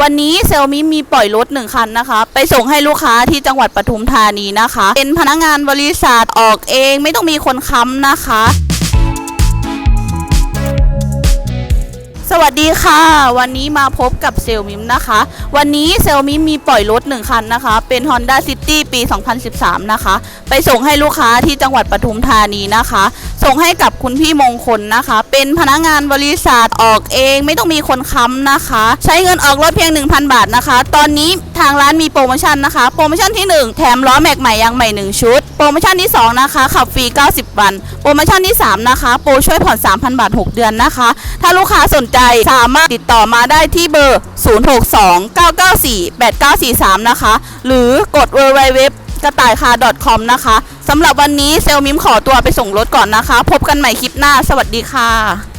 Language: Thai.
วันนี้เซลมิมีปล่อยรถหนึ่งคันนะคะ ไปส่งให้ลูกค้าที่จังหวัดปทุมธานีนะคะ เป็นพนักงานบริษัทออกเองไม่ต้องมีคนค้ำนะคะ สวัสดีค่ะ วันนี้มาพบกับเซลมิมนะคะ วันนี้เซลมิมมีปล่อยรถหนึ่งคันนะคะ เป็น Honda City ปี 2013 นะคะ ไปส่งให้ลูกค้าที่จังหวัดปทุมธานีนะคะ ส่งให้กับคุณพี่มงคลนะคะ เป็นพนักงานบริษัทออกเองไม่ต้องมีคนค้ำนะคะ ใช้เงินออกรถเพียง 1,000 บาทนะคะ ตอนนี้ทางร้านมีโปรโมชั่นนะคะ โปรโมชั่นที่ 1 แถมล้อแม็กใหม่ยางใหม่ 1 ชุด โปรโมชั่นที่ 2 นะคะ ขับฟรี 90 วัน โปรโมชั่นที่ 3 นะคะ โปรช่วยผ่อน 3,000 บาท 6 เดือนนะคะ ถ้าลูกค้าสนใจสามารถติดต่อมาได้ที่เบอร์ 0629948943 นะคะ หรือกด w w w กระต่ายคา .com นะคะสำหรับวันนี้เซลมิมขอตัวไปส่งรถก่อนนะคะ พบกันใหม่คลิปหน้า สวัสดีค่ะ